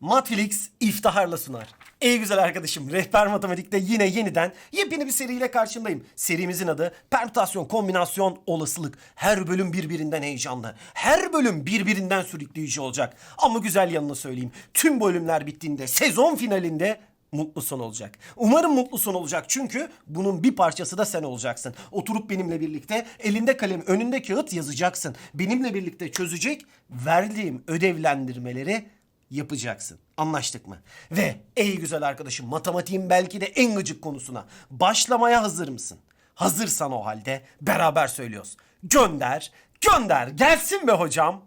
Matflix iftiharla sunar. Ey güzel arkadaşım, Rehber Matematik'te yine yeniden yepyeni bir seriyle karşındayım. Serimizin adı Permütasyon, Kombinasyon, Olasılık. Her bölüm birbirinden heyecanlı. Her bölüm birbirinden sürükleyici olacak. Ama güzel yanını söyleyeyim. Tüm bölümler bittiğinde, sezon finalinde mutlu son olacak. Umarım mutlu son olacak çünkü bunun bir parçası da sen olacaksın. Oturup benimle birlikte elinde kalem önünde kağıt yazacaksın. Benimle birlikte çözecek verdiğim ödevlendirmeleri yapacaksın. Anlaştık mı? Ve ey güzel arkadaşım matematiğin belki de en gıcık konusuna başlamaya hazır mısın? Hazırsan o halde beraber söylüyoruz. Gönder, gönder gelsin be hocam.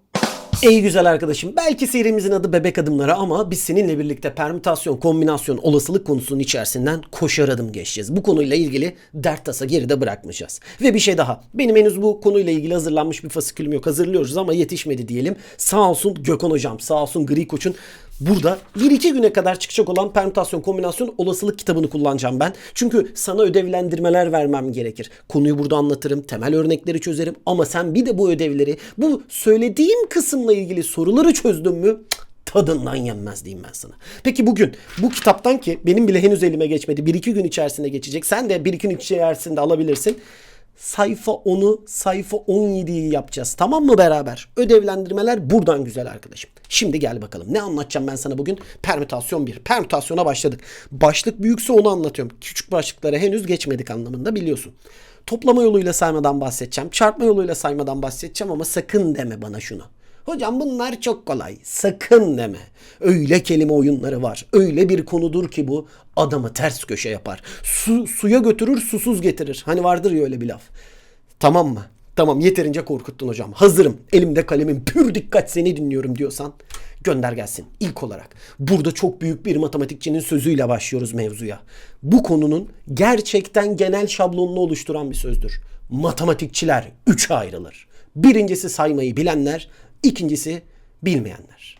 Ey güzel arkadaşım belki serimizin adı bebek adımları ama biz seninle birlikte permütasyon, kombinasyon, olasılık konusunun içerisinden koşar adım geçeceğiz. Bu konuyla ilgili dert tasa geride bırakmayacağız. Ve bir şey daha. Benim henüz bu konuyla ilgili hazırlanmış bir fasikülüm yok. Hazırlıyoruz ama yetişmedi diyelim. Sağ olsun Gökhan hocam, sağ olsun Gri Koç'un Burada 1-2 güne kadar çıkacak olan permütasyon, kombinasyon, olasılık kitabını kullanacağım ben. Çünkü sana ödevlendirmeler vermem gerekir. Konuyu burada anlatırım, temel örnekleri çözerim. Ama sen bir de bu ödevleri, bu söylediğim kısımla ilgili soruları çözdün mü? Tadından yenmez diyeyim ben sana. Peki bugün bu kitaptan ki benim bile henüz elime geçmedi. 1-2 gün içerisinde geçecek. Sen de 1-2 gün içerisinde alabilirsin. Sayfa 10'u, sayfa 17'yi yapacağız. Tamam mı beraber? Ödevlendirmeler buradan güzel arkadaşım. Şimdi gel bakalım. Ne anlatacağım ben sana bugün? Permütasyon 1. Permütasyona başladık. Başlık büyükse onu anlatıyorum. Küçük başlıklara henüz geçmedik anlamında biliyorsun. Toplama yoluyla saymadan bahsedeceğim. Çarpma yoluyla saymadan bahsedeceğim ama sakın deme bana şunu. Hocam bunlar çok kolay. Sakın deme. Öyle kelime oyunları var. Öyle bir konudur ki bu adamı ters köşe yapar. Su, suya götürür susuz getirir. Hani vardır ya öyle bir laf. Tamam mı? Tamam yeterince korkuttun hocam. Hazırım. Elimde kalemim pür dikkat seni dinliyorum diyorsan gönder gelsin. İlk olarak burada çok büyük bir matematikçinin sözüyle başlıyoruz mevzuya. Bu konunun gerçekten genel şablonunu oluşturan bir sözdür. Matematikçiler üçe ayrılır. Birincisi saymayı bilenler, ikincisi bilmeyenler.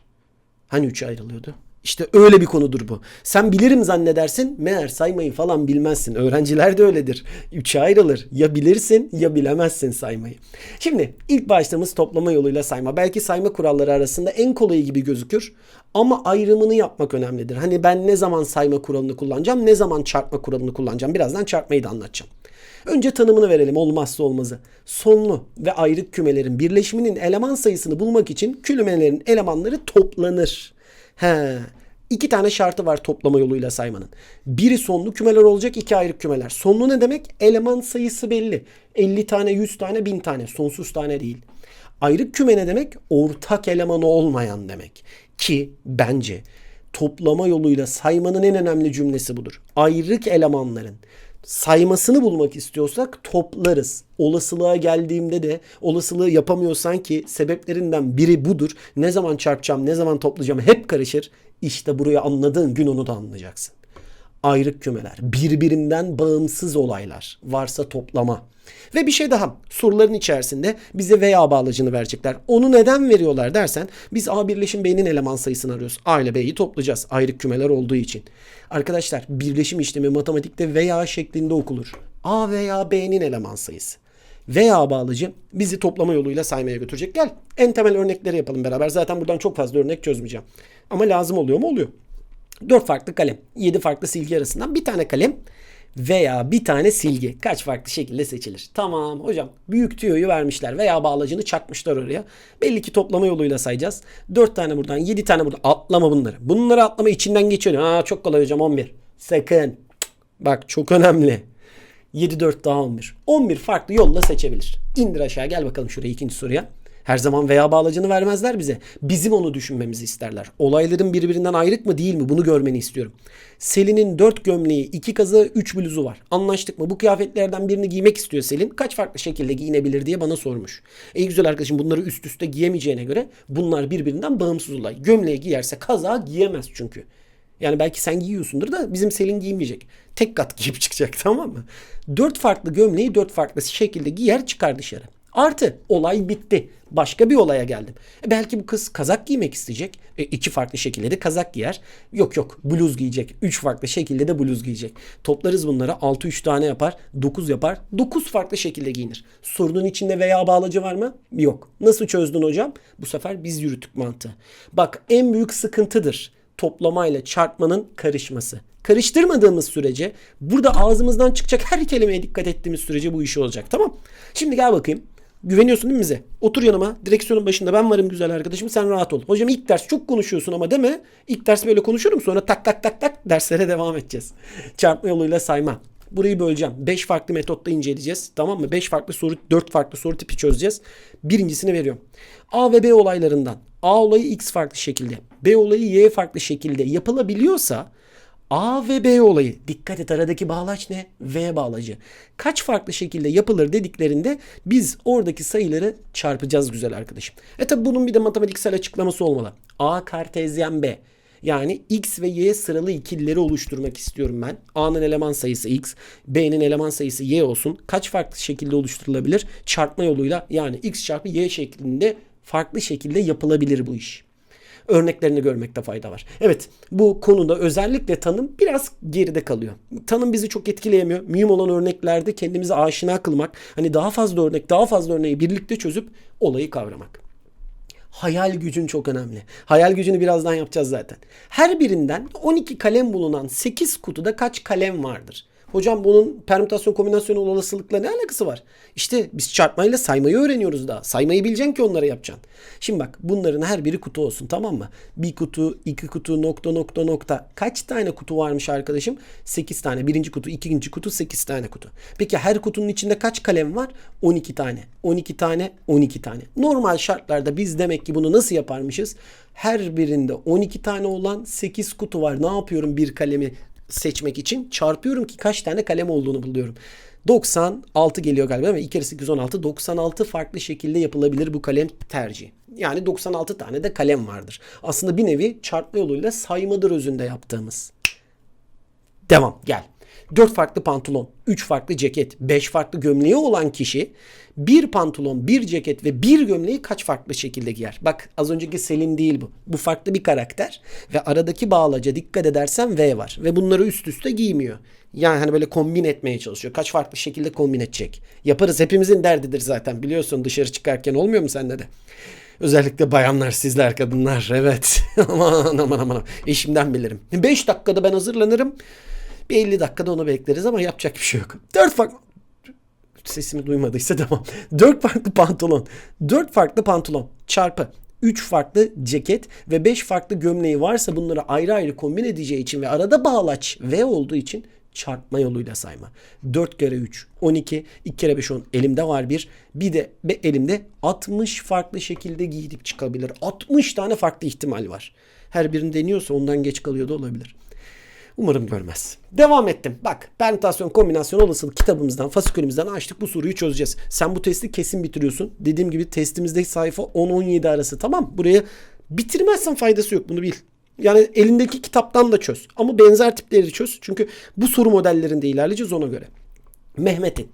Hani üçe ayrılıyordu? İşte öyle bir konudur bu. Sen bilirim zannedersin, meğer saymayı falan bilmezsin. Öğrenciler de öyledir. Üçe ayrılır. Ya bilirsin ya bilemezsin saymayı. Şimdi ilk başlığımız toplama yoluyla sayma. Belki sayma kuralları arasında en kolayı gibi gözükür. Ama ayrımını yapmak önemlidir. Hani ben ne zaman sayma kuralını kullanacağım, ne zaman çarpma kuralını kullanacağım. Birazdan çarpmayı da anlatacağım. Önce tanımını verelim olmazsa olmazı. Sonlu ve ayrık kümelerin birleşiminin eleman sayısını bulmak için kümelerin elemanları toplanır. He. İki tane şartı var toplama yoluyla saymanın. Biri sonlu kümeler olacak, iki ayrık kümeler. Sonlu ne demek? Eleman sayısı belli. 50 tane, 100 tane, 1000 tane. Sonsuz tane değil. Ayrık küme ne demek? Ortak elemanı olmayan demek. Ki bence toplama yoluyla saymanın en önemli cümlesi budur. Ayrık elemanların saymasını bulmak istiyorsak toplarız. Olasılığa geldiğimde de olasılığı yapamıyorsan ki sebeplerinden biri budur. Ne zaman çarpacağım, ne zaman toplayacağım hep karışır. İşte buraya anladığın gün onu da anlayacaksın. Ayrık kümeler, birbirinden bağımsız olaylar, varsa toplama. Ve bir şey daha soruların içerisinde bize veya bağlacını verecekler. Onu neden veriyorlar dersen biz A birleşim B'nin eleman sayısını arıyoruz. A ile B'yi toplayacağız ayrık kümeler olduğu için. Arkadaşlar birleşim işlemi matematikte veya şeklinde okulur. A veya B'nin eleman sayısı. Veya bağlacı bizi toplama yoluyla saymaya götürecek. Gel en temel örnekleri yapalım beraber. Zaten buradan çok fazla örnek çözmeyeceğim. Ama lazım oluyor mu? Oluyor. 4 farklı kalem, 7 farklı silgi arasından bir tane kalem veya bir tane silgi kaç farklı şekilde seçilir. Tamam hocam büyük tüyoyu vermişler veya bağlacını çakmışlar oraya. Belli ki toplama yoluyla sayacağız. 4 tane buradan 7 tane buradan atlama bunları. Bunları atlama içinden geçiyor. Aa çok kolay hocam 11. Sakın. Bak çok önemli. 7 4 daha 11. 11 farklı yolla seçebilir. İndir aşağı gel bakalım şuraya ikinci soruya. Her zaman veya bağlacını vermezler bize. Bizim onu düşünmemizi isterler. Olayların birbirinden ayrık mı değil mi bunu görmeni istiyorum. Selin'in 4 gömleği, 2 kazı, 3 bluzu var. Anlaştık mı? Bu kıyafetlerden birini giymek istiyor Selin. Kaç farklı şekilde giyinebilir diye bana sormuş. Ey güzel arkadaşım bunları üst üste giyemeyeceğine göre bunlar birbirinden bağımsız olay. Gömleği giyerse kazağı giyemez çünkü. Yani belki sen giyiyorsundur da bizim Selin giymeyecek. Tek kat giyip çıkacak tamam mı? Dört farklı gömleği dört farklı şekilde giyer çıkar dışarı. Artı olay bitti. Başka bir olaya geldim. E belki bu kız kazak giymek isteyecek. E iki farklı şekilde de kazak giyer. Yok yok bluz giyecek. Üç farklı şekilde de bluz giyecek. Toplarız bunları. Altı üç tane yapar. Dokuz yapar. Dokuz farklı şekilde giyinir. Sorunun içinde veya bağlacı var mı? Yok. Nasıl çözdün hocam? Bu sefer biz yürüttük mantığı. Bak en büyük sıkıntıdır toplamayla çarpmanın karışması. Karıştırmadığımız sürece burada ağzımızdan çıkacak her kelimeye dikkat ettiğimiz sürece bu iş olacak. Tamam. Şimdi gel bakayım. Güveniyorsun değil mi bize? Otur yanıma. Direksiyonun başında ben varım güzel arkadaşım. Sen rahat ol. Hocam ilk ders çok konuşuyorsun ama değil mi? İlk ders böyle konuşurum. Sonra tak tak tak tak derslere devam edeceğiz. Çarpma yoluyla sayma. Burayı böleceğim. 5 farklı metotta inceleyeceğiz. Tamam mı? 5 farklı soru, 4 farklı soru tipi çözeceğiz. Birincisini veriyorum. A ve B olaylarından A olayı X farklı şekilde, B olayı Y farklı şekilde yapılabiliyorsa A ve B olayı dikkat et aradaki bağlaç ne? V bağlacı. Kaç farklı şekilde yapılır dediklerinde biz oradaki sayıları çarpacağız güzel arkadaşım. E tabi bunun bir de matematiksel açıklaması olmalı. A kartezyen B. Yani x ve y sıralı ikilileri oluşturmak istiyorum ben. A'nın eleman sayısı x, B'nin eleman sayısı y olsun. Kaç farklı şekilde oluşturulabilir? Çarpma yoluyla yani x çarpı y şeklinde farklı şekilde yapılabilir bu iş örneklerini görmekte fayda var. Evet bu konuda özellikle tanım biraz geride kalıyor. Tanım bizi çok etkileyemiyor. Mühim olan örneklerde kendimizi aşina kılmak. Hani daha fazla örnek, daha fazla örneği birlikte çözüp olayı kavramak. Hayal gücün çok önemli. Hayal gücünü birazdan yapacağız zaten. Her birinden 12 kalem bulunan 8 kutuda kaç kalem vardır? Hocam bunun permütasyon kombinasyon olasılıkla ne alakası var? İşte biz çarpmayla saymayı öğreniyoruz daha. Saymayı bileceksin ki onları yapacaksın. Şimdi bak bunların her biri kutu olsun tamam mı? Bir kutu, iki kutu, nokta nokta nokta. Kaç tane kutu varmış arkadaşım? 8 tane. Birinci kutu, ikinci kutu 8 tane kutu. Peki her kutunun içinde kaç kalem var? 12 tane. 12 tane, 12 tane. Normal şartlarda biz demek ki bunu nasıl yaparmışız? Her birinde 12 tane olan 8 kutu var. Ne yapıyorum bir kalemi seçmek için çarpıyorum ki kaç tane kalem olduğunu buluyorum. 96 geliyor galiba ama 2 kere 8 16 96 farklı şekilde yapılabilir bu kalem tercihi. Yani 96 tane de kalem vardır. Aslında bir nevi çarpma yoluyla saymadır özünde yaptığımız. Devam gel. 4 farklı pantolon, 3 farklı ceket, 5 farklı gömleği olan kişi bir pantolon, bir ceket ve bir gömleği kaç farklı şekilde giyer? Bak az önceki Selim değil bu. Bu farklı bir karakter ve aradaki bağlaca dikkat edersen V var ve bunları üst üste giymiyor. Yani hani böyle kombin etmeye çalışıyor. Kaç farklı şekilde kombin edecek? Yaparız hepimizin derdidir zaten biliyorsun dışarı çıkarken olmuyor mu sende de? Özellikle bayanlar sizler kadınlar evet. aman aman aman. Eşimden bilirim. 5 dakikada ben hazırlanırım. Bir 50 dakikada onu bekleriz ama yapacak bir şey yok. 4 farklı sesimi duymadıysa tamam. 4 farklı pantolon. 4 farklı pantolon çarpı 3 farklı ceket ve 5 farklı gömleği varsa bunları ayrı ayrı kombin edeceği için ve arada bağlaç V olduğu için çarpma yoluyla sayma. 4 kere 3 12, 2 kere 5 10 elimde var bir. Bir de be, elimde 60 farklı şekilde giyinip çıkabilir. 60 tane farklı ihtimal var. Her birini deniyorsa ondan geç kalıyor da olabilir. Umarım görmez. Devam ettim. Bak permütasyon kombinasyon olasılık kitabımızdan fasikülümüzden açtık bu soruyu çözeceğiz. Sen bu testi kesin bitiriyorsun. Dediğim gibi testimizdeki sayfa 10-17 arası tamam Buraya bitirmezsen faydası yok bunu bil. Yani elindeki kitaptan da çöz. Ama benzer tipleri çöz. Çünkü bu soru modellerinde ilerleyeceğiz ona göre. Mehmet'in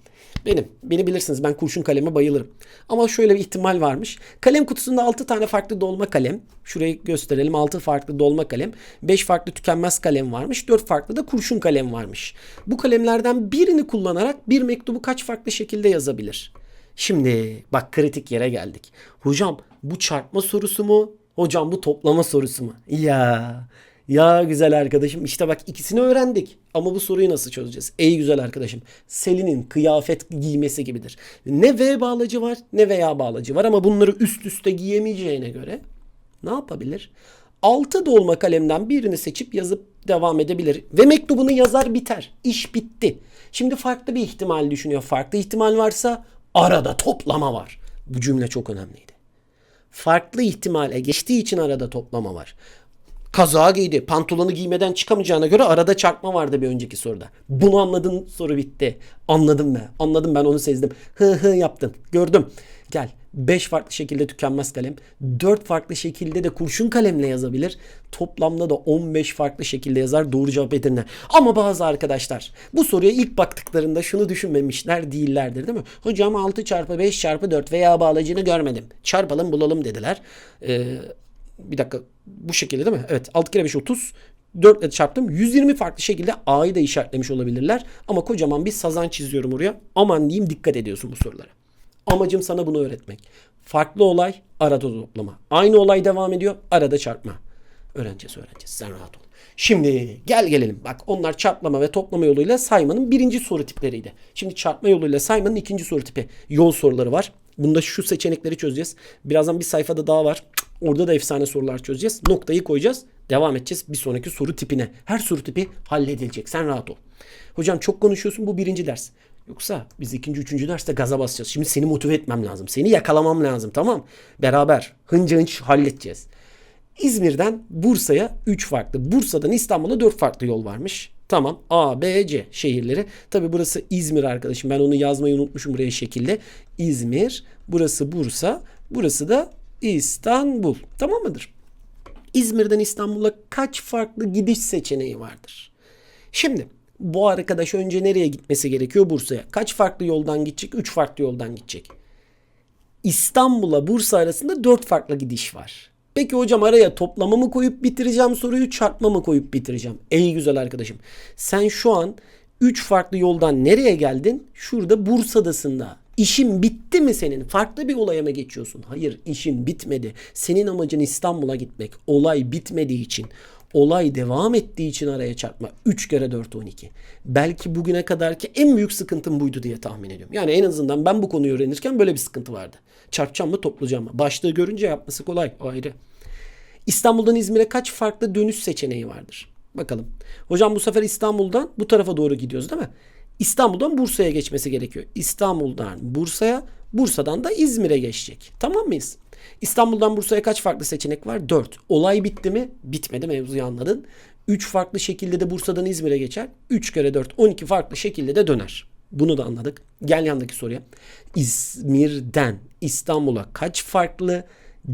benim. Beni bilirsiniz ben kurşun kaleme bayılırım. Ama şöyle bir ihtimal varmış. Kalem kutusunda 6 tane farklı dolma kalem. Şurayı gösterelim. 6 farklı dolma kalem. 5 farklı tükenmez kalem varmış. 4 farklı da kurşun kalem varmış. Bu kalemlerden birini kullanarak bir mektubu kaç farklı şekilde yazabilir? Şimdi bak kritik yere geldik. Hocam bu çarpma sorusu mu? Hocam bu toplama sorusu mu? Ya ya güzel arkadaşım işte bak ikisini öğrendik. Ama bu soruyu nasıl çözeceğiz? Ey güzel arkadaşım. Selin'in kıyafet giymesi gibidir. Ne V bağlacı var ne veya bağlacı var ama bunları üst üste giyemeyeceğine göre ne yapabilir? Altı dolma kalemden birini seçip yazıp devam edebilir. Ve mektubunu yazar biter. İş bitti. Şimdi farklı bir ihtimal düşünüyor. Farklı ihtimal varsa arada toplama var. Bu cümle çok önemliydi. Farklı ihtimale geçtiği için arada toplama var. Kazağı giydi. Pantolonu giymeden çıkamayacağına göre arada çarpma vardı bir önceki soruda. Bunu anladın soru bitti. Anladım ben. Anladım ben onu sezdim. Hı hı yaptın. Gördüm. Gel. 5 farklı şekilde tükenmez kalem. 4 farklı şekilde de kurşun kalemle yazabilir. Toplamda da 15 farklı şekilde yazar. Doğru cevap Edirne. Ama bazı arkadaşlar bu soruya ilk baktıklarında şunu düşünmemişler değillerdir değil mi? Hocam 6 çarpı 5 çarpı 4 veya bağlacını görmedim. Çarpalım bulalım dediler. Ee, bir dakika bu şekilde değil mi? Evet 6 kere 5 30. 4 ile çarptım. 120 farklı şekilde A'yı da işaretlemiş olabilirler. Ama kocaman bir sazan çiziyorum oraya. Aman diyeyim dikkat ediyorsun bu sorulara. Amacım sana bunu öğretmek. Farklı olay arada toplama. Aynı olay devam ediyor arada çarpma. Öğreneceğiz öğreneceğiz. Sen rahat ol. Şimdi gel gelelim. Bak onlar çarpma ve toplama yoluyla saymanın birinci soru tipleriydi. Şimdi çarpma yoluyla saymanın ikinci soru tipi. Yol soruları var. Bunda şu seçenekleri çözeceğiz. Birazdan bir sayfada daha var. Orada da efsane sorular çözeceğiz. Noktayı koyacağız. Devam edeceğiz bir sonraki soru tipine. Her soru tipi halledilecek. Sen rahat ol. Hocam çok konuşuyorsun bu birinci ders. Yoksa biz ikinci, üçüncü derste gaza basacağız. Şimdi seni motive etmem lazım. Seni yakalamam lazım tamam Beraber hınca hınç halledeceğiz. İzmir'den Bursa'ya 3 farklı. Bursa'dan İstanbul'a 4 farklı yol varmış. Tamam. A, B, C şehirleri. Tabi burası İzmir arkadaşım. Ben onu yazmayı unutmuşum buraya şekilde. İzmir. Burası Bursa. Burası da İstanbul. Tamam mıdır? İzmir'den İstanbul'a kaç farklı gidiş seçeneği vardır? Şimdi bu arkadaş önce nereye gitmesi gerekiyor? Bursa'ya. Kaç farklı yoldan gidecek? 3 farklı yoldan gidecek. İstanbul'a Bursa arasında 4 farklı gidiş var. Peki hocam araya toplama mı koyup bitireceğim soruyu çarpma mı koyup bitireceğim? Ey güzel arkadaşım. Sen şu an 3 farklı yoldan nereye geldin? Şurada Bursa'dasın da. İşin bitti mi senin? Farklı bir olaya mı geçiyorsun? Hayır işin bitmedi. Senin amacın İstanbul'a gitmek. Olay bitmediği için. Olay devam ettiği için araya çarpma. 3 kere 4 12. Belki bugüne kadarki en büyük sıkıntım buydu diye tahmin ediyorum. Yani en azından ben bu konuyu öğrenirken böyle bir sıkıntı vardı. Çarpacağım mı toplayacağım mı? Başlığı görünce yapması kolay. O ayrı. İstanbul'dan İzmir'e kaç farklı dönüş seçeneği vardır? Bakalım. Hocam bu sefer İstanbul'dan bu tarafa doğru gidiyoruz değil mi? İstanbul'dan Bursa'ya geçmesi gerekiyor. İstanbul'dan Bursa'ya, Bursa'dan da İzmir'e geçecek. Tamam mıyız? İstanbul'dan Bursa'ya kaç farklı seçenek var? 4. Olay bitti mi? Bitmedi mevzuyu anladın. 3 farklı şekilde de Bursa'dan İzmir'e geçer. 3 kere 4 12 farklı şekilde de döner. Bunu da anladık. Gel yandaki soruya. İzmir'den İstanbul'a kaç farklı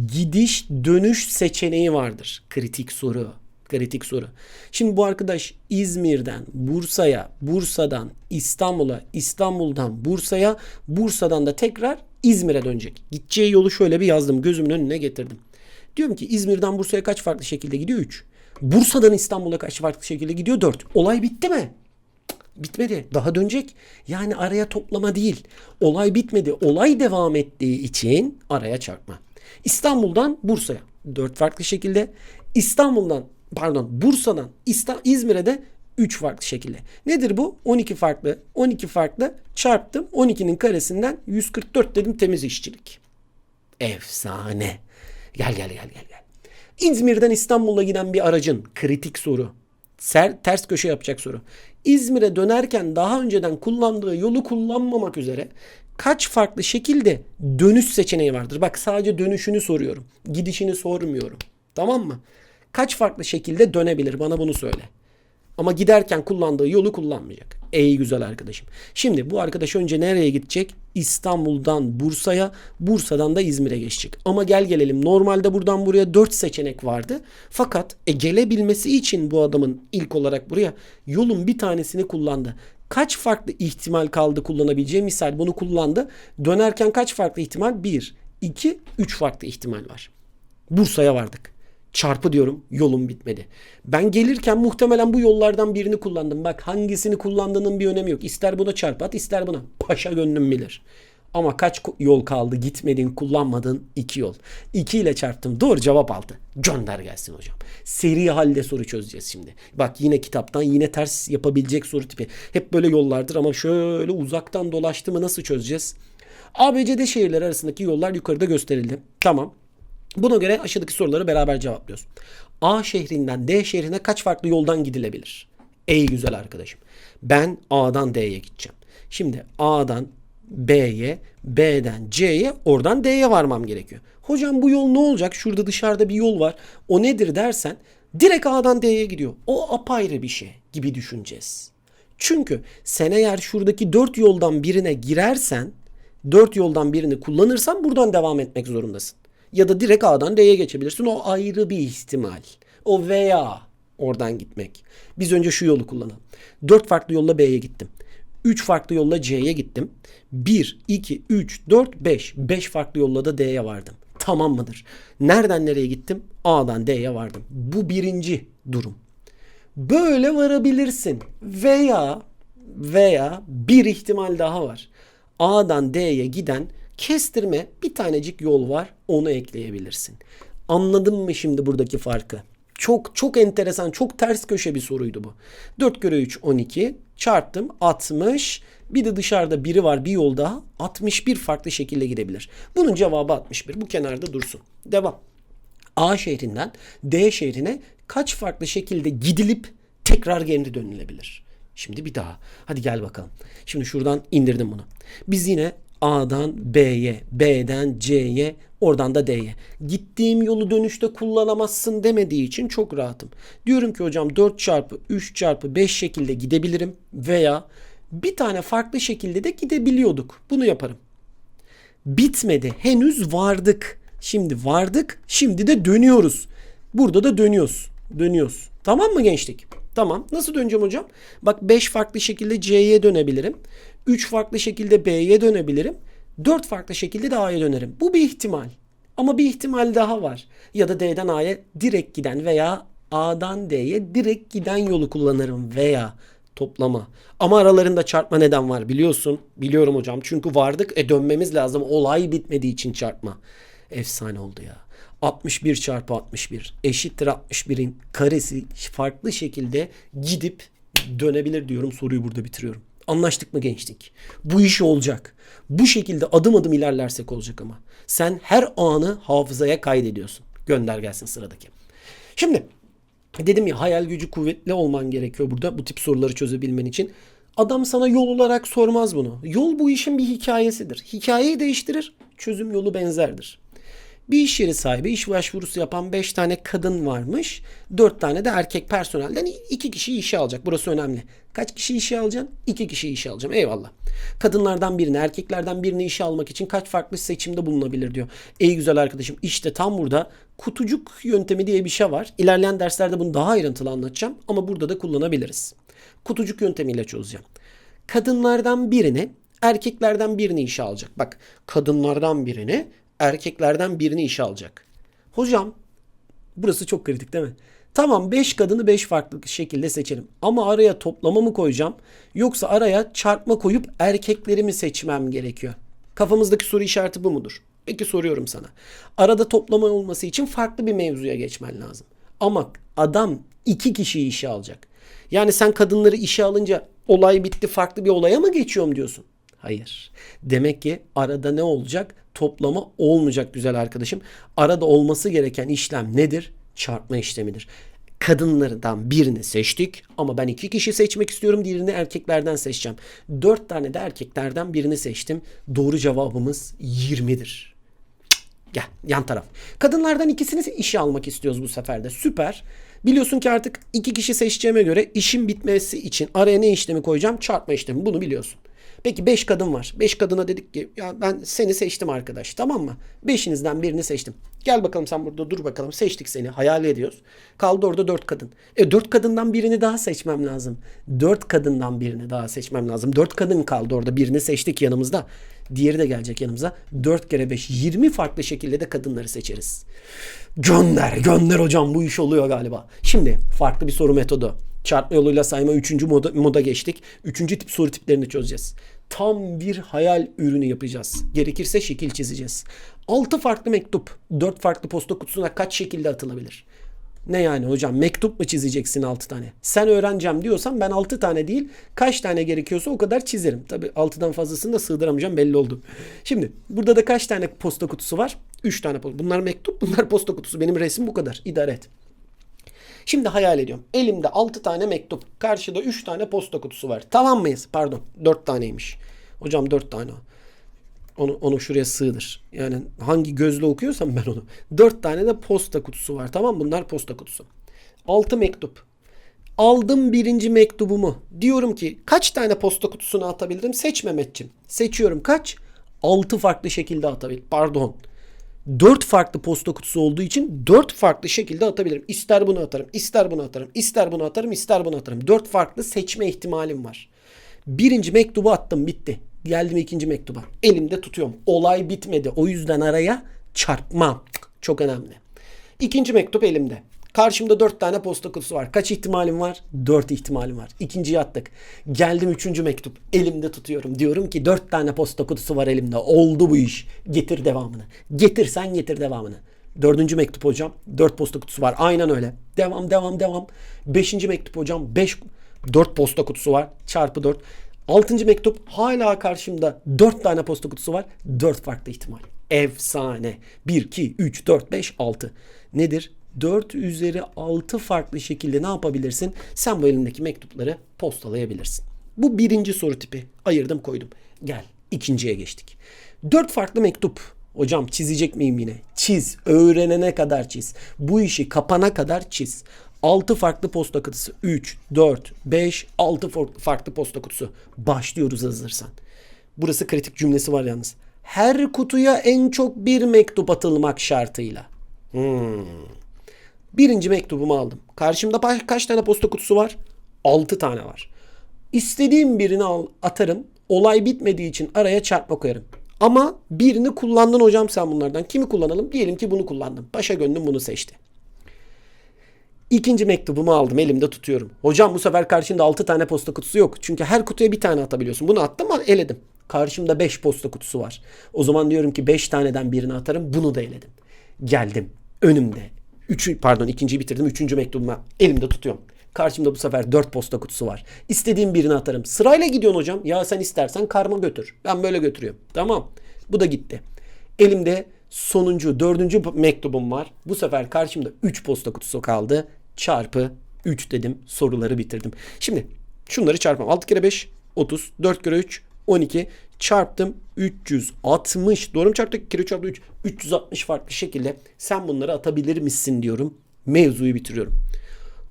gidiş dönüş seçeneği vardır? Kritik soru. Kritik soru. Şimdi bu arkadaş İzmir'den Bursa'ya, Bursa'dan İstanbul'a, İstanbul'dan Bursa'ya, Bursa'dan da tekrar İzmir'e dönecek. Gideceği yolu şöyle bir yazdım. Gözümün önüne getirdim. Diyorum ki İzmir'den Bursa'ya kaç farklı şekilde gidiyor? 3. Bursa'dan İstanbul'a kaç farklı şekilde gidiyor? 4. Olay bitti mi? Bitmedi. Daha dönecek. Yani araya toplama değil. Olay bitmedi. Olay devam ettiği için araya çarpma. İstanbul'dan Bursa'ya. Dört farklı şekilde. İstanbul'dan pardon Bursa'dan İzmir'e de 3 farklı şekilde. Nedir bu? 12 farklı. 12 farklı çarptım. 12'nin karesinden 144 dedim temiz işçilik. Efsane. Gel gel gel gel gel. İzmir'den İstanbul'a giden bir aracın kritik soru. Ser, ters köşe yapacak soru. İzmir'e dönerken daha önceden kullandığı yolu kullanmamak üzere kaç farklı şekilde dönüş seçeneği vardır? Bak sadece dönüşünü soruyorum. Gidişini sormuyorum. Tamam mı? Kaç farklı şekilde dönebilir? Bana bunu söyle. Ama giderken kullandığı yolu kullanmayacak. Ey güzel arkadaşım. Şimdi bu arkadaş önce nereye gidecek? İstanbul'dan Bursa'ya, Bursa'dan da İzmir'e geçecek. Ama gel gelelim. Normalde buradan buraya 4 seçenek vardı. Fakat e, gelebilmesi için bu adamın ilk olarak buraya yolun bir tanesini kullandı. Kaç farklı ihtimal kaldı kullanabileceği? Misal bunu kullandı. Dönerken kaç farklı ihtimal? 1, 2, 3 farklı ihtimal var. Bursa'ya vardık çarpı diyorum yolum bitmedi. Ben gelirken muhtemelen bu yollardan birini kullandım. Bak hangisini kullandığının bir önemi yok. İster buna çarpı at ister buna. Paşa gönlüm bilir. Ama kaç yol kaldı gitmedin kullanmadın iki yol. İki ile çarptım doğru cevap aldı. Gönder gelsin hocam. Seri halde soru çözeceğiz şimdi. Bak yine kitaptan yine ters yapabilecek soru tipi. Hep böyle yollardır ama şöyle uzaktan dolaştı mı nasıl çözeceğiz? ABCD şehirler arasındaki yollar yukarıda gösterildi. Tamam. Buna göre aşağıdaki soruları beraber cevaplıyoruz. A şehrinden D şehrine kaç farklı yoldan gidilebilir? Ey güzel arkadaşım. Ben A'dan D'ye gideceğim. Şimdi A'dan B'ye, B'den C'ye, oradan D'ye varmam gerekiyor. Hocam bu yol ne olacak? Şurada dışarıda bir yol var. O nedir dersen direkt A'dan D'ye gidiyor. O apayrı bir şey gibi düşüneceğiz. Çünkü sen eğer şuradaki dört yoldan birine girersen, dört yoldan birini kullanırsan buradan devam etmek zorundasın. Ya da direkt A'dan D'ye geçebilirsin. O ayrı bir ihtimal. O veya oradan gitmek. Biz önce şu yolu kullanalım. Dört farklı yolla B'ye gittim. Üç farklı yolla C'ye gittim. Bir, iki, üç, dört, beş. Beş farklı yolla da D'ye vardım. Tamam mıdır? Nereden nereye gittim? A'dan D'ye vardım. Bu birinci durum. Böyle varabilirsin. Veya veya bir ihtimal daha var. A'dan D'ye giden kestirme bir tanecik yol var onu ekleyebilirsin. Anladın mı şimdi buradaki farkı? Çok çok enteresan, çok ters köşe bir soruydu bu. 4 kere 3 12 çarptım 60. Bir de dışarıda biri var bir yol daha 61 farklı şekilde gidebilir. Bunun cevabı 61. Bu kenarda dursun. Devam. A şehrinden D şehrine kaç farklı şekilde gidilip tekrar geri dönülebilir? Şimdi bir daha. Hadi gel bakalım. Şimdi şuradan indirdim bunu. Biz yine A'dan B'ye, B'den C'ye, oradan da D'ye. Gittiğim yolu dönüşte kullanamazsın demediği için çok rahatım. Diyorum ki hocam 4 çarpı 3 çarpı 5 şekilde gidebilirim veya bir tane farklı şekilde de gidebiliyorduk. Bunu yaparım. Bitmedi. Henüz vardık. Şimdi vardık. Şimdi de dönüyoruz. Burada da dönüyoruz. Dönüyoruz. Tamam mı gençlik? Tamam. Nasıl döneceğim hocam? Bak 5 farklı şekilde C'ye dönebilirim. 3 farklı şekilde B'ye dönebilirim. 4 farklı şekilde de A'ya dönerim. Bu bir ihtimal. Ama bir ihtimal daha var. Ya da D'den A'ya direkt giden veya A'dan D'ye direkt giden yolu kullanırım veya toplama. Ama aralarında çarpma neden var biliyorsun. Biliyorum hocam. Çünkü vardık. E dönmemiz lazım. Olay bitmediği için çarpma. Efsane oldu ya. 61 çarpı 61 eşittir 61'in karesi farklı şekilde gidip dönebilir diyorum. Soruyu burada bitiriyorum. Anlaştık mı gençlik? Bu iş olacak. Bu şekilde adım adım ilerlersek olacak ama. Sen her anı hafızaya kaydediyorsun. Gönder gelsin sıradaki. Şimdi dedim ya hayal gücü kuvvetli olman gerekiyor burada bu tip soruları çözebilmen için. Adam sana yol olarak sormaz bunu. Yol bu işin bir hikayesidir. Hikayeyi değiştirir, çözüm yolu benzerdir. Bir iş yeri sahibi iş başvurusu yapan 5 tane kadın varmış. 4 tane de erkek personelden 2 kişi işe alacak. Burası önemli. Kaç kişi işe alacaksın? 2 kişi işe alacağım. Eyvallah. Kadınlardan birini, erkeklerden birini işe almak için kaç farklı seçimde bulunabilir diyor. Ey güzel arkadaşım işte tam burada kutucuk yöntemi diye bir şey var. İlerleyen derslerde bunu daha ayrıntılı anlatacağım ama burada da kullanabiliriz. Kutucuk yöntemiyle çözeceğim. Kadınlardan birini, erkeklerden birini işe alacak. Bak kadınlardan birini, erkeklerden birini işe alacak. Hocam burası çok kritik değil mi? Tamam 5 kadını 5 farklı şekilde seçerim. Ama araya toplama mı koyacağım? Yoksa araya çarpma koyup erkekleri mi seçmem gerekiyor? Kafamızdaki soru işareti bu mudur? Peki soruyorum sana. Arada toplama olması için farklı bir mevzuya geçmen lazım. Ama adam iki kişiyi işe alacak. Yani sen kadınları işe alınca olay bitti farklı bir olaya mı geçiyorum diyorsun? Hayır. Demek ki arada ne olacak? Toplama olmayacak güzel arkadaşım. Arada olması gereken işlem nedir? Çarpma işlemidir. Kadınlardan birini seçtik ama ben iki kişi seçmek istiyorum. Diğerini erkeklerden seçeceğim. Dört tane de erkeklerden birini seçtim. Doğru cevabımız 20'dir. Gel yan taraf. Kadınlardan ikisini işe almak istiyoruz bu sefer de. Süper. Biliyorsun ki artık iki kişi seçeceğime göre işin bitmesi için araya ne işlemi koyacağım? Çarpma işlemi. Bunu biliyorsun. Peki 5 kadın var. 5 kadına dedik ki ya ben seni seçtim arkadaş tamam mı? Beşinizden birini seçtim. Gel bakalım sen burada dur bakalım. Seçtik seni. Hayal ediyoruz. Kaldı orada 4 kadın. E 4 kadından birini daha seçmem lazım. 4 kadından birini daha seçmem lazım. 4 kadın kaldı orada. Birini seçtik yanımızda. Diğeri de gelecek yanımıza. 4 kere 5 20 farklı şekilde de kadınları seçeriz. Gönder gönder hocam bu iş oluyor galiba. Şimdi farklı bir soru metodu. Çarpma yoluyla sayma 3. moda, moda geçtik. 3. tip soru tiplerini çözeceğiz. Tam bir hayal ürünü yapacağız. Gerekirse şekil çizeceğiz. 6 farklı mektup 4 farklı posta kutusuna kaç şekilde atılabilir? Ne yani hocam mektup mu çizeceksin 6 tane? Sen öğreneceğim diyorsan ben 6 tane değil kaç tane gerekiyorsa o kadar çizerim. Tabi 6'dan fazlasını da sığdıramayacağım belli oldu. Şimdi burada da kaç tane posta kutusu var? 3 tane posta. Bunlar mektup bunlar posta kutusu. Benim resim bu kadar. İdare et. Şimdi hayal ediyorum. Elimde 6 tane mektup. Karşıda 3 tane posta kutusu var. Tamam mıyız? Pardon. 4 taneymiş. Hocam 4 tane. Onu, onu şuraya sığdır. Yani hangi gözle okuyorsam ben onu. 4 tane de posta kutusu var. Tamam Bunlar posta kutusu. 6 mektup. Aldım birinci mektubumu. Diyorum ki kaç tane posta kutusuna atabilirim? Seç Mehmetçim. Seçiyorum kaç? 6 farklı şekilde atabilirim. Pardon. 4 farklı posta kutusu olduğu için 4 farklı şekilde atabilirim. İster bunu atarım, ister bunu atarım, ister bunu atarım, ister bunu atarım. 4 farklı seçme ihtimalim var. Birinci mektubu attım bitti. Geldim ikinci mektuba. Elimde tutuyorum. Olay bitmedi. O yüzden araya çarpmam. Çok önemli. İkinci mektup elimde. Karşımda dört tane posta kutusu var. Kaç ihtimalim var? Dört ihtimalim var. İkinciyi attık. Geldim üçüncü mektup. Elimde tutuyorum. Diyorum ki dört tane posta kutusu var elimde. Oldu bu iş. Getir devamını. Getirsen getir devamını. Dördüncü mektup hocam. Dört posta kutusu var. Aynen öyle. Devam devam devam. Beşinci mektup hocam. Beş, dört posta kutusu var. Çarpı dört. Altıncı mektup hala karşımda dört tane posta kutusu var. Dört farklı ihtimal. Efsane. 1, 2, 3, 4, 5, 6. Nedir? 4 üzeri 6 farklı şekilde ne yapabilirsin? Sen bu elindeki mektupları postalayabilirsin. Bu birinci soru tipi. Ayırdım koydum. Gel ikinciye geçtik. 4 farklı mektup. Hocam çizecek miyim yine? Çiz. Öğrenene kadar çiz. Bu işi kapana kadar çiz. 6 farklı posta kutusu. 3, 4, 5, 6 farklı posta kutusu. Başlıyoruz hazırsan. Burası kritik cümlesi var yalnız. Her kutuya en çok bir mektup atılmak şartıyla. Hmm. Birinci mektubumu aldım. Karşımda kaç tane posta kutusu var? 6 tane var. İstediğim birini al, atarım. Olay bitmediği için araya çarpma koyarım. Ama birini kullandın hocam sen bunlardan. Kimi kullanalım? Diyelim ki bunu kullandım. Paşa gönlüm bunu seçti. İkinci mektubumu aldım elimde tutuyorum. Hocam bu sefer karşında 6 tane posta kutusu yok. Çünkü her kutuya bir tane atabiliyorsun. Bunu attım ama eledim. Karşımda 5 posta kutusu var. O zaman diyorum ki 5 taneden birini atarım. Bunu da eledim. Geldim. Önümde. Üçü, pardon ikinciyi bitirdim. Üçüncü mektubumu elimde tutuyorum. Karşımda bu sefer 4 posta kutusu var. İstediğim birini atarım. Sırayla gidiyorsun hocam. Ya sen istersen karma götür. Ben böyle götürüyorum. Tamam. Bu da gitti. Elimde sonuncu, dördüncü mektubum var. Bu sefer karşımda 3 posta kutusu kaldı. Çarpı 3 dedim. Soruları bitirdim. Şimdi şunları çarpalım. 6 kere 5 30. 4 kere 3 12. Çarptım 360. Doğru mu çarptık? 2 kere 3 çarptı 3. 360 farklı şekilde sen bunları atabilir misin diyorum. Mevzuyu bitiriyorum.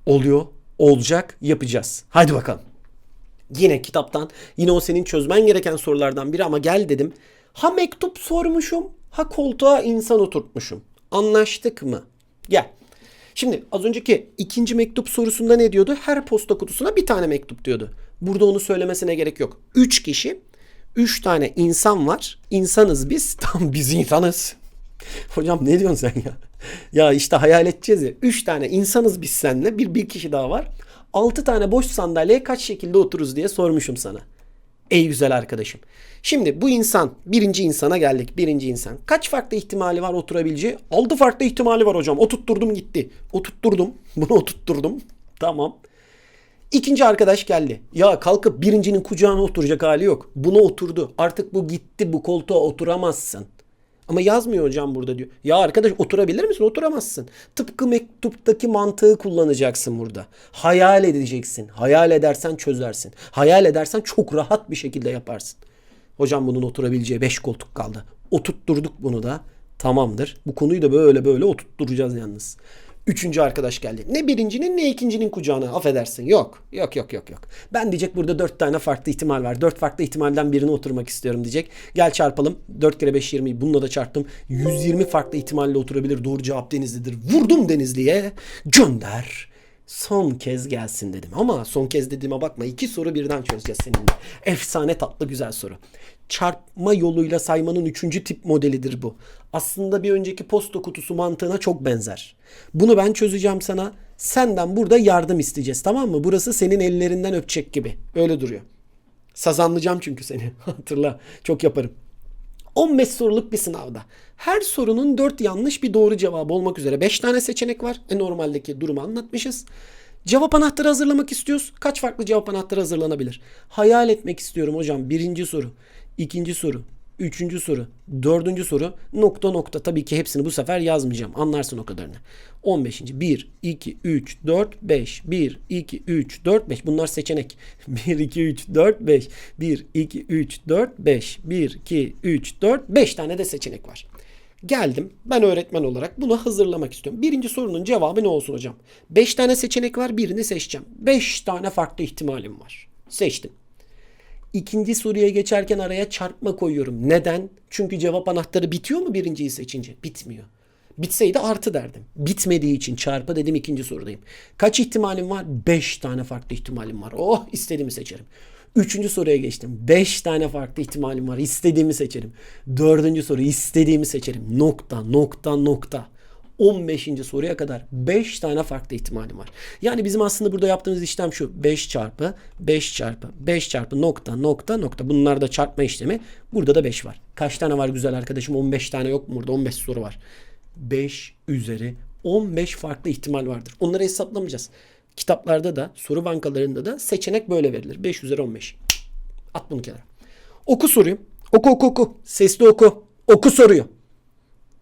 Oluyor. Olacak. Yapacağız. Hadi bakalım. Yine kitaptan yine o senin çözmen gereken sorulardan biri ama gel dedim. Ha mektup sormuşum ha koltuğa insan oturtmuşum. Anlaştık mı? Gel. Şimdi az önceki ikinci mektup sorusunda ne diyordu? Her posta kutusuna bir tane mektup diyordu. Burada onu söylemesine gerek yok. Üç kişi, üç tane insan var. İnsanız biz. Tam biz insanız. Hocam ne diyorsun sen ya? Ya işte hayal edeceğiz ya. Üç tane insanız biz seninle. Bir, bir kişi daha var. Altı tane boş sandalyeye kaç şekilde otururuz diye sormuşum sana. Ey güzel arkadaşım. Şimdi bu insan birinci insana geldik. Birinci insan. Kaç farklı ihtimali var oturabileceği? Altı farklı ihtimali var hocam. Oturtturdum gitti. Oturtturdum. Bunu oturtturdum. Tamam. İkinci arkadaş geldi. Ya kalkıp birincinin kucağına oturacak hali yok. Buna oturdu. Artık bu gitti bu koltuğa oturamazsın. Ama yazmıyor hocam burada diyor. Ya arkadaş oturabilir misin? Oturamazsın. Tıpkı mektuptaki mantığı kullanacaksın burada. Hayal edeceksin. Hayal edersen çözersin. Hayal edersen çok rahat bir şekilde yaparsın. Hocam bunun oturabileceği 5 koltuk kaldı. Oturtturduk bunu da. Tamamdır. Bu konuyu da böyle böyle oturtturacağız yalnız. Üçüncü arkadaş geldi. Ne birincinin ne ikincinin kucağına affedersin. Yok. Yok yok yok yok. Ben diyecek burada dört tane farklı ihtimal var. Dört farklı ihtimalden birine oturmak istiyorum diyecek. Gel çarpalım. Dört kere beş yirmi. Bununla da çarptım. 120 farklı ihtimalle oturabilir. Doğru cevap Denizli'dir. Vurdum Denizli'ye. Gönder. Son kez gelsin dedim. Ama son kez dediğime bakma. iki soru birden çözeceğiz seninle. Efsane tatlı güzel soru. Çarpma yoluyla saymanın üçüncü tip modelidir bu. Aslında bir önceki posta kutusu mantığına çok benzer. Bunu ben çözeceğim sana. Senden burada yardım isteyeceğiz tamam mı? Burası senin ellerinden öpecek gibi. Öyle duruyor. Sazanlayacağım çünkü seni. Hatırla. Çok yaparım. 15 soruluk bir sınavda. Her sorunun 4 yanlış bir doğru cevabı olmak üzere 5 tane seçenek var. E normaldeki durumu anlatmışız. Cevap anahtarı hazırlamak istiyoruz. Kaç farklı cevap anahtarı hazırlanabilir? Hayal etmek istiyorum hocam. Birinci soru, ikinci soru, üçüncü soru, dördüncü soru. Nokta nokta. Tabii ki hepsini bu sefer yazmayacağım. Anlarsın o kadarını. 15. 1, 2, 3, 4, 5. 1, 2, 3, 4, 5. Bunlar seçenek. 1, 2, 3, 4, 5. 1, 2, 3, 4, 5. 1, 2, 3, 4, 5 tane de seçenek var. Geldim ben öğretmen olarak bunu hazırlamak istiyorum. Birinci sorunun cevabı ne olsun hocam? 5 tane seçenek var birini seçeceğim. 5 tane farklı ihtimalim var. Seçtim. İkinci soruya geçerken araya çarpma koyuyorum. Neden? Çünkü cevap anahtarı bitiyor mu birinciyi seçince? Bitmiyor. Bitseydi artı derdim. Bitmediği için çarpı dedim ikinci sorudayım. Kaç ihtimalim var? 5 tane farklı ihtimalim var. Oh istediğimi seçerim. Üçüncü soruya geçtim. Beş tane farklı ihtimalim var. İstediğimi seçerim. Dördüncü soru istediğimi seçerim. Nokta nokta nokta. 15. soruya kadar 5 tane farklı ihtimalim var. Yani bizim aslında burada yaptığımız işlem şu. 5 çarpı 5 çarpı 5 çarpı nokta nokta nokta. Bunlar da çarpma işlemi. Burada da 5 var. Kaç tane var güzel arkadaşım? 15 tane yok mu burada? 15 soru var. 5 üzeri 15 farklı ihtimal vardır. Onları hesaplamayacağız. Kitaplarda da soru bankalarında da seçenek böyle verilir. 5 üzeri 15. At bunu kenara. Oku soruyu. Oku oku oku. Sesli oku. Oku soruyu.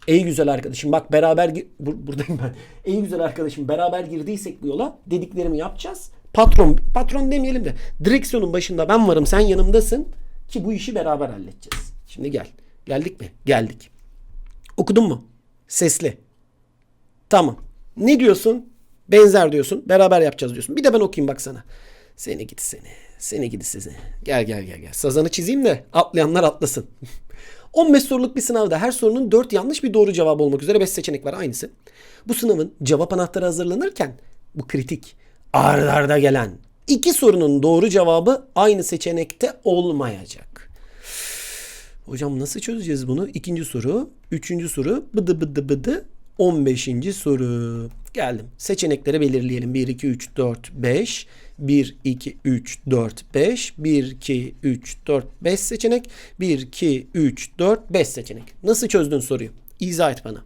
Ey güzel arkadaşım bak beraber bur- buradayım ben. Ey güzel arkadaşım beraber girdiysek bu yola dediklerimi yapacağız. Patron patron demeyelim de direksiyonun başında ben varım sen yanımdasın ki bu işi beraber halledeceğiz. Şimdi gel. Geldik mi? Geldik. Okudun mu? Sesli. Tamam. Ne diyorsun? Benzer diyorsun. Beraber yapacağız diyorsun. Bir de ben okuyayım bak sana. Seni gidi seni. Seni gidi sizi. Gel gel gel gel. Sazanı çizeyim de atlayanlar atlasın. 15 soruluk bir sınavda her sorunun 4 yanlış bir doğru cevabı olmak üzere 5 seçenek var aynısı. Bu sınavın cevap anahtarı hazırlanırken bu kritik ard arda gelen iki sorunun doğru cevabı aynı seçenekte olmayacak. Hocam nasıl çözeceğiz bunu? İkinci soru, üçüncü soru, bıdı bıdı bıdı, 15. soru. Geldim. Seçenekleri belirleyelim. 1, 2, 3, 4, 5. 1, 2, 3, 4, 5. 1, 2, 3, 4, 5 seçenek. 1, 2, 3, 4, 5 seçenek. Nasıl çözdün soruyu? İzah et bana.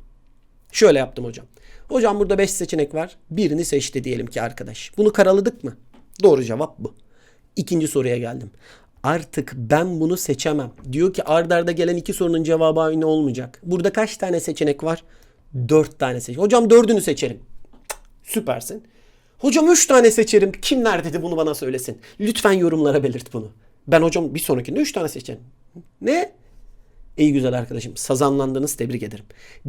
Şöyle yaptım hocam. Hocam burada 5 seçenek var. Birini seçti diyelim ki arkadaş. Bunu karaladık mı? Doğru cevap bu. İkinci soruya geldim. Artık ben bunu seçemem. Diyor ki ard arda gelen iki sorunun cevabı aynı olmayacak. Burada kaç tane seçenek var? Dört tane seçenek. Hocam dördünü seçerim. Süpersin. Hocam üç tane seçerim. Kimler dedi bunu bana söylesin. Lütfen yorumlara belirt bunu. Ben hocam bir sonrakinde üç tane seçerim. Ne? İyi güzel arkadaşım. Sazanlandınız tebrik ederim.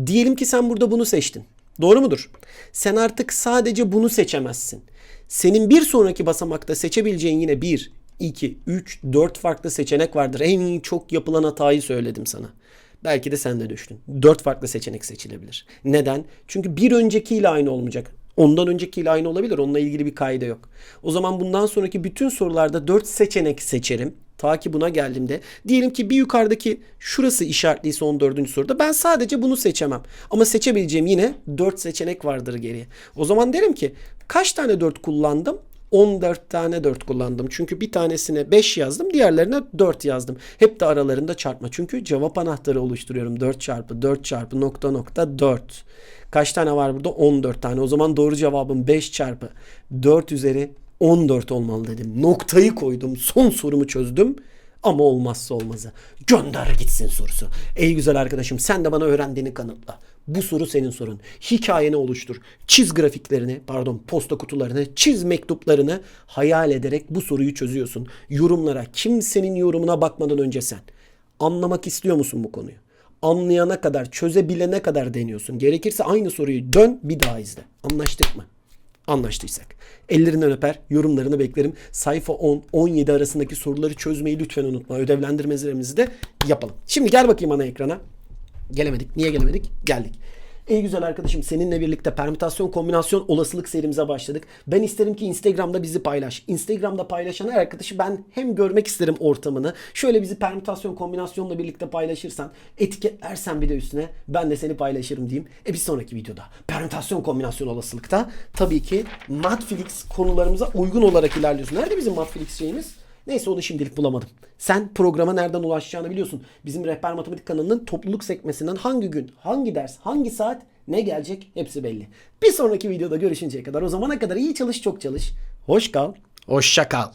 Diyelim ki sen burada bunu seçtin. Doğru mudur? Sen artık sadece bunu seçemezsin. Senin bir sonraki basamakta seçebileceğin yine 1, 2, 3, 4 farklı seçenek vardır. En çok yapılan hatayı söyledim sana. Belki de sen de düştün. 4 farklı seçenek seçilebilir. Neden? Çünkü bir öncekiyle aynı olmayacak. Ondan öncekiyle aynı olabilir. Onunla ilgili bir kaide yok. O zaman bundan sonraki bütün sorularda 4 seçenek seçerim. Ta ki buna geldiğimde diyelim ki bir yukarıdaki şurası işaretliyse 14. soruda ben sadece bunu seçemem. Ama seçebileceğim yine 4 seçenek vardır geriye. O zaman derim ki kaç tane 4 kullandım? 14 tane 4 kullandım. Çünkü bir tanesine 5 yazdım, diğerlerine 4 yazdım. Hep de aralarında çarpma. Çünkü cevap anahtarı oluşturuyorum. 4 çarpı 4 çarpı nokta nokta 4. Kaç tane var burada? 14 tane. O zaman doğru cevabım 5 çarpı 4 üzeri 14 olmalı dedim. Noktayı koydum. Son sorumu çözdüm. Ama olmazsa olmazı. Gönder gitsin sorusu. Ey güzel arkadaşım sen de bana öğrendiğini kanıtla. Bu soru senin sorun. Hikayeni oluştur. Çiz grafiklerini, pardon posta kutularını, çiz mektuplarını hayal ederek bu soruyu çözüyorsun. Yorumlara, kimsenin yorumuna bakmadan önce sen. Anlamak istiyor musun bu konuyu? Anlayana kadar, çözebilene kadar deniyorsun. Gerekirse aynı soruyu dön bir daha izle. Anlaştık mı? Anlaştıysak. Ellerinden öper, yorumlarını beklerim. Sayfa 10-17 arasındaki soruları çözmeyi lütfen unutma. Ödevlendirmelerimizi de yapalım. Şimdi gel bakayım ana ekrana. Gelemedik. Niye gelemedik? Geldik. Ey güzel arkadaşım seninle birlikte permütasyon kombinasyon olasılık serimize başladık. Ben isterim ki Instagram'da bizi paylaş. Instagram'da paylaşan her arkadaşı ben hem görmek isterim ortamını. Şöyle bizi permütasyon kombinasyonla birlikte paylaşırsan, etiketlersen bir de üstüne ben de seni paylaşırım diyeyim. E bir sonraki videoda permütasyon kombinasyon olasılıkta tabii ki Matflix konularımıza uygun olarak ilerliyorsun. Nerede bizim Matflix şeyimiz? Neyse onu şimdilik bulamadım. Sen programa nereden ulaşacağını biliyorsun. Bizim Rehber Matematik kanalının topluluk sekmesinden hangi gün, hangi ders, hangi saat ne gelecek hepsi belli. Bir sonraki videoda görüşünceye kadar o zamana kadar iyi çalış çok çalış. Hoş kal. Hoşça kal.